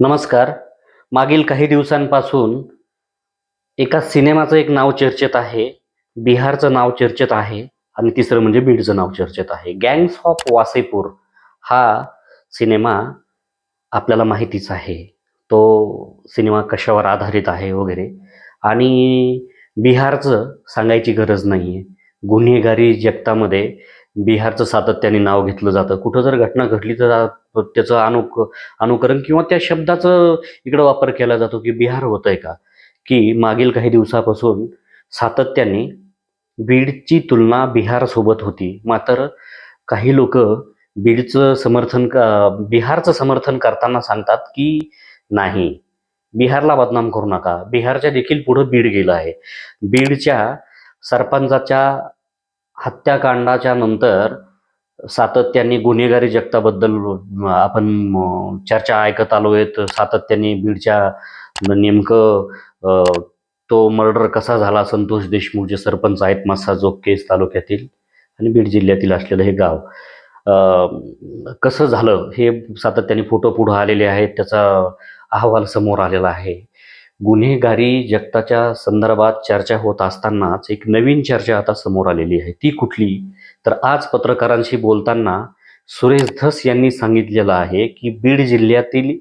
नमस्कार. मागील काही दिवसांपासून एका सिनेमाचं एक नाव चर्चेत आहे बिहारचं नाव चर्चेत आहे आणि तिसरं म्हणजे बीडचं नाव चर्चेत आहे. गँग्स ऑफ वासेपूर हा सिनेमा आपल्याला माहितीच आहे. तो सिनेमा कशावर आधारित आहे वगैरे. आणि बिहारचं सांगायची गरज नाही आहे गुन्हेगारी जगतामध्ये बिहारचं सातत्याने नाव घेतलं जातं. कुठं जर घटना घडली तर त्याचं अनुक अनुकरण किंवा त्या शब्दाचं इकडं वापर केला जातो की बिहार होत आहे का? की मागील काही दिवसापासून सातत्याने बीडची तुलना बिहारसोबत होती. मात्र काही लोक बीडचं समर्थन का बिहारचं समर्थन करताना सांगतात की नाही बिहारला बदनाम करू नका. बिहारच्या देखील पुढं बीड गेलं आहे. बीडच्या सरपंचाच्या हत्याकांडाच्या नंतर सातत्याने गुन्हेगारी जगताबद्दल आपण चर्चा ऐकत आलो आहेत सातत्याने बीडच्या नेमकं तो मर्डर कसा झाला संतोष देशमुख जे सरपंच आहेत मस्साजोग केस तालुक्यातील आणि बीड जिल्ह्यातील असलेलं हे गाव. कसं झालं हे सातत्याने फोटो पुढं आलेले आहेत त्याचा अहवाल समोर आलेला आहे. गुन्हेगारी जगताच्या संदर्भात चर्चा होत असतानाच एक नवीन चर्चा आता समोर आलेली आहे. ती कुठली? तर आज पत्रकारांशी बोलताना सुरेश धस यांनी सांगितलेलं आहे की बीड जिल्ह्यातील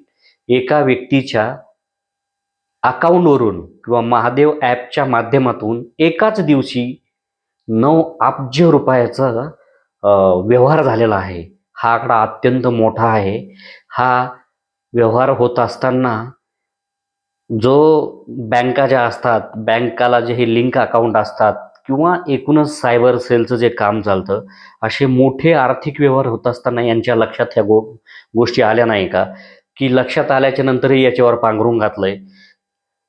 एका व्यक्तीच्या अकाउंटवरून किंवा महादेव ॲपच्या माध्यमातून एकाच दिवशी नऊ अब्ज रुपयाचा व्यवहार झालेला आहे. हा आकडा अत्यंत मोठा आहे. हा व्यवहार होत असताना जो बँका ज्या असतात बँकाला जे हे लिंक अकाउंट असतात किंवा एकूणच सायबर सेलचं जे काम चालतं असे मोठे आर्थिक व्यवहार होत असताना यांच्या लक्षात ह्या गो गोष्टी आल्या नाही का? की लक्षात आल्याच्या नंतरही याच्यावर पांघरून घातलंय.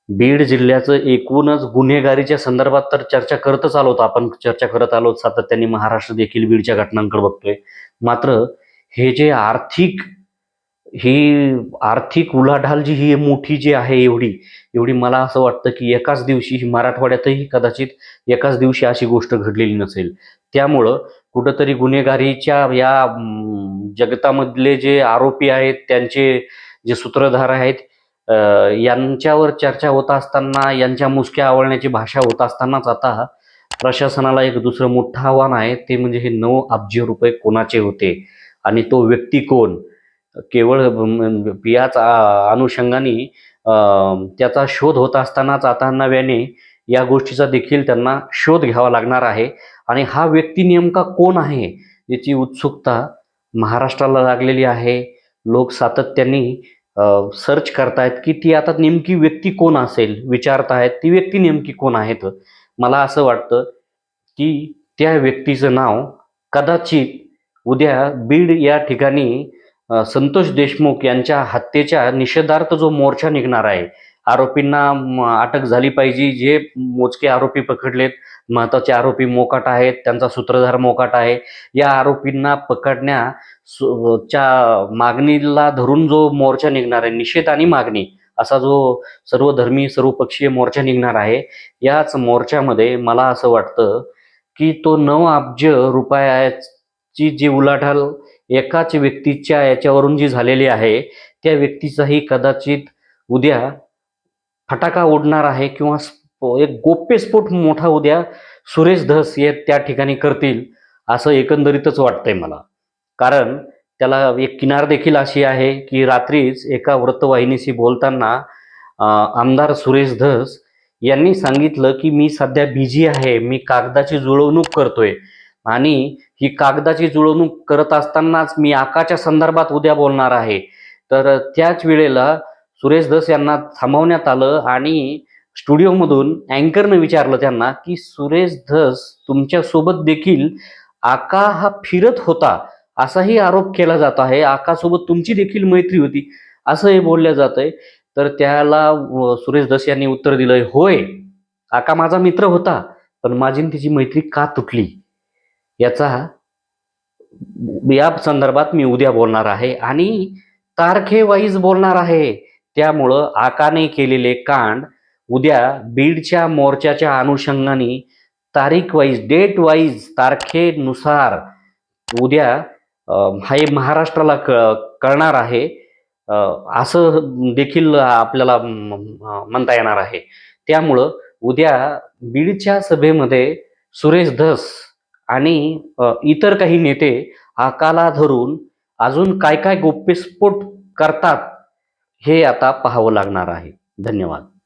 बीड जिल्ह्याचं एकूणच गुन्हेगारीच्या संदर्भात तर चर्चा करतच आलो होतो आपण चर्चा करत आलो सातत्याने महाराष्ट्र देखील बीडच्या घटनांकडे बघतोय. मात्र हे जे आर्थिक ही आर्थिक उलाढाल जी ही मोठी जी आहे एवढी एवढी मला असं वाटतं की एकाच दिवशी ही मराठवाड्यातही कदाचित एकाच दिवशी अशी गोष्ट घडलेली नसेल. त्यामुळं कुठंतरी गुन्हेगारीच्या या जगतामधले जे आरोपी आहेत त्यांचे जे सूत्रधार आहेत यांच्यावर चर्चा होत असताना यांच्या मुसक्या आवळण्याची भाषा होत असतानाच आता प्रशासनाला एक दुसरं मोठं आव्हान आहे ते म्हणजे हे नऊ अब्ज रुपये कोणाचे होते आणि तो व्यक्ती कोण? केवळ याच अनुषंगाने त्याचा शोध होत असतानाच आता नव्याने या गोष्टीचा देखील त्यांना शोध घ्यावा लागणार आहे. आणि हा व्यक्ती नेमका कोण आहे याची उत्सुकता महाराष्ट्राला लागलेली आहे. लोक सातत्याने सर्च करतायत की ती आता नेमकी व्यक्ती कोण असेल विचारतायत ती व्यक्ती नेमकी कोण आहेत? मला असं वाटतं की त्या व्यक्तीचं नाव कदाचित उद्या बीड या ठिकाणी संतोष देशमुख यांच्या हत्येच्या निषेधार्थ जो मोर्चा निघणार आहे आरोपींना अटक झाली पाहिजे. जे मोजके आरोपी पकडलेत महत्त्वाचे आरोपी मोकाट आहेत त्यांचा सूत्रधार मोकाट आहे. या आरोपींना पकडण्या च्या मागणीला धरून जो मोर्चा निघणार आहे निषेध आणि मागणी असा जो सर्वधर्मी सर्वपक्षीय मोर्चा निघणार आहे याच मोर्चामध्ये मला असं वाटतं की तो नऊ अब्ज रुपयाची जी उलाढाल एकाच व्यक्तीच्या याच्यावरून जी झालेली आहे त्या व्यक्तीचाही कदाचित उद्या फटाका उडणार आहे किंवा एक गोप्यस्फोट मोठा उद्या सुरेश धस हे त्या ठिकाणी करतील असं एकंदरीतच वाटतंय मला. कारण त्याला एक किनार देखील अशी आहे की रात्रीच एका वृत्तवाहिनीशी बोलताना आमदार सुरेश धस यांनी सांगितलं की मी सध्या बिझी आहे मी कागदाची जुळवणूक करतोय. आणि ही कागदाची जुळवणूक करत असतानाच मी आकाच्या संदर्भात उद्या बोलणार आहे. तर त्याच वेळेला सुरेश धस यांना थांबवण्यात आलं आणि स्टुडिओमधून अँकरनं विचारलं त्यांना की सुरेश धस तुमच्यासोबत देखील आका हा फिरत होता? असाही आरोप केला जात आहे. आकासोबत तुमची देखील मैत्री होती. असं हे बोललं जात आहे तर त्याला सुरेश धस यांनी उत्तर दिलंय होय आका माझा मित्र होता पण माझी तिची मैत्री का तुटली? याचा या संदर्भात मी उद्या बोलणार आहे. आणि तारखेवाईज बोलणार आहे. त्यामुळं आकाने केलेले कांड उद्या बीडच्या मोर्चाच्या अनुषंगाने तारीख वाईज डेट वाईज तारखेनुसार उद्या हे महाराष्ट्राला क कळणार आहे. असं देखील आपल्याला म्हणता येणार आहे. त्यामुळं उद्या बीडच्या सभेमध्ये सुरेश धस आणि इतर काही नेते आकाला धरून अजून काय काय गोप्यस्फोट करतात हे आता पाहावं लागणार आहे. धन्यवाद.